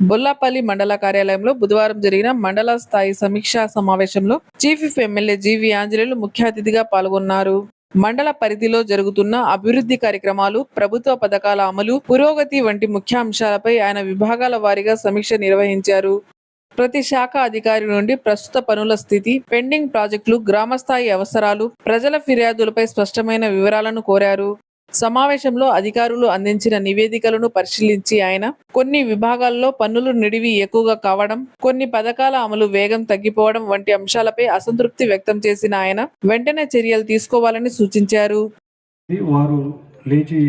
బొల్లాపల్లి మండల కార్యాలయంలో బుధవారం జరిగిన మండల స్థాయి సమీక్షా సమావేశంలో chief whip MLA GV Anjaneyulu ముఖ్య అతిథిగా పాల్గొన్నారు. మండల పరిధిలో జరుగుతున్న అభివృద్ధి కార్యక్రమాలు ప్రభుత్వ పథకాల అమలు పురోగతి వంటి ముఖ్య అంశాలపై ఆయన విభాగాల వారీగా సమీక్ష నిర్వహించారు. ప్రతి శాఖ అధికారి నుండి ప్రస్తుత పనుల స్థితి పెండింగ్ ప్రాజెక్టులు గ్రామస్థాయి అవసరాలు ప్రజల ఫిర్యాదులపై స్పష్టమైన వివరాలను కోరారు. సమావేశంలో అధికారులు అందించిన నివేదికలను పరిశీలించి ఆయన కొన్ని విభాగాల్లో పన్నులు నిడివి ఎక్కువగా కావడం కొన్ని పథకాల అమలు వేగం తగ్గిపోవడం వంటి అంశాలపై అసంతృప్తి వ్యక్తం చేసిన ఆయన వెంటనే చర్యలు తీసుకోవాలని సూచించారు. వారు లేచి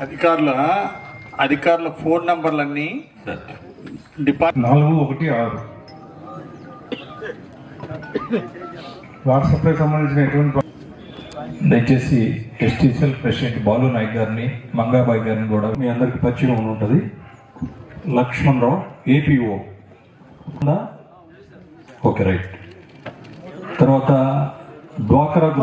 అధికారుల అధికారుల ఫోన్ నంబర్లన్నీ డిపార్ట్ నాలుగు ఒకటి ఆరు. వాట్సాప్కి సంబంధించిన ఎటువంటి దయచేసి ఎస్టీసీఎల్ ప్రెసిడెంట్ బాలు నాయక్ గారిని మంగాబాయ్ గారిని కూడా మీ అందరికి పరిచయం ఉంటుంది. Laxman Rao APO. Okay right. తర్వాత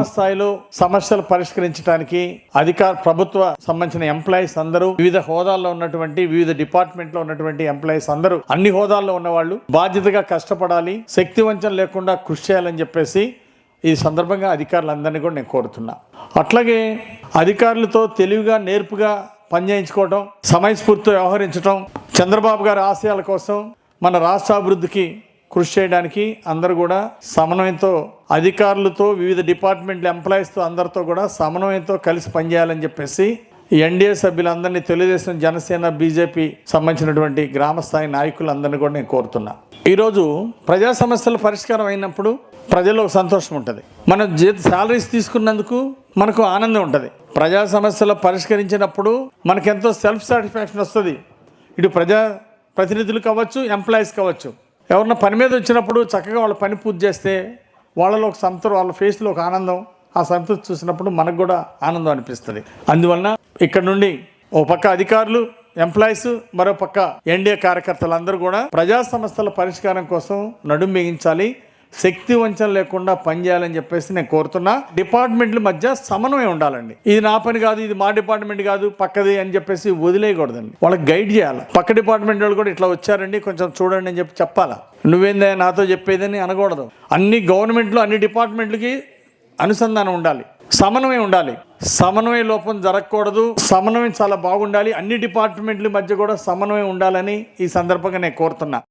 స్థాయిలో సమస్యలు పరిష్కరించడానికి అధికార ప్రభుత్వ సంబంధించిన ఎంప్లాయీస్ అందరూ వివిధ హోదాల్లో ఉన్నటువంటి వివిధ డిపార్ట్మెంట్లో ఉన్నటువంటి ఎంప్లాయీస్ అందరూ అన్ని హోదాల్లో ఉన్నవాళ్ళు బాధ్యతగా కష్టపడాలి శక్తి వంచన లేకుండా కృషి చేయాలని చెప్పేసి ఈ సందర్భంగా అధికారులందరినీ కూడా నేను కోరుతున్నా. అట్లాగే అధికారులతో తెలివిగా నేర్పుగా పనిచేయించుకోవడం సమయస్ఫూర్తితో వ్యవహరించడం చంద్రబాబు గారి ఆశయాల కోసం మన రాష్ట్ర అభివృద్ధికి కృషి చేయడానికి అందరూ కూడా సమన్వయంతో అధికారులతో వివిధ డిపార్ట్మెంట్ల ఎంప్లాయీస్తో అందరితో కూడా సమన్వయంతో కలిసి పనిచేయాలని చెప్పేసి ఎన్డీఏ సభ్యులందరినీ తెలుగుదేశం జనసేన బీజేపీ సంబంధించినటువంటి గ్రామ స్థాయి నాయకులందరినీ కూడా నేను కోరుతున్నా. ఈరోజు ప్రజా సమస్యల పరిష్కారం అయినప్పుడు ప్రజల్లో సంతోషం ఉంటుంది. మనం జీత శాలరీస్ తీసుకున్నందుకు మనకు ఆనందం ఉంటుంది. ప్రజా సమస్యలు పరిష్కరించినప్పుడు మనకెంతో సెల్ఫ్ సాటిస్ఫాక్షన్ వస్తుంది. ఇటు ప్రజా ప్రతినిధులు కావచ్చు ఎంప్లాయీస్ కావచ్చు. ఎవరన్నా పని మీద వచ్చినప్పుడు చక్కగా వాళ్ళ పని పూర్తి చేస్తే వాళ్ళలో ఒక సంతరం వాళ్ళ ఫేస్లో ఒక ఆనందం ఆ సంతృప్తి చూసినప్పుడు మనకు కూడా ఆనందం అనిపిస్తుంది. అందువలన ఇక్కడ నుండి ఓ పక్క అధికారులు ఎంప్లాయీస్ మరో పక్క ఎన్డీఏ కార్యకర్తలు అందరూ కూడా ప్రజా సమస్యల పరిష్కారం కోసం నడుం బిగించాలి శక్తి వంచన లేకుండా పనిచేయాలని చెప్పేసి నేను కోరుతున్నా. డిపార్ట్మెంట్ల మధ్య సమన్వయం ఉండాలండి. ఇది నా పని కాదు ఇది మా డిపార్ట్మెంట్ కాదు పక్కది అని చెప్పేసి వదిలేయకూడదండి. వాళ్ళకి గైడ్ చేయాలి. పక్క డిపార్ట్మెంట్ వాళ్ళు కూడా ఇట్లా వచ్చారండి కొంచెం చూడండి అని చెప్పి చెప్పాలా? నువ్వేందా నాతో చెప్పేదని అనకూడదు. అన్ని గవర్నమెంట్లో అన్ని డిపార్ట్మెంట్లకి అనుసంధానం ఉండాలి. సమన్వయం ఉండాలి. సమన్వయ లోపం జరగకూడదు. సమన్వయం చాలా బాగుండాలి. అన్ని డిపార్ట్మెంట్ల మధ్య కూడా సమన్వయం ఉండాలని ఈ సందర్భంగా నేను కోరుతున్నా.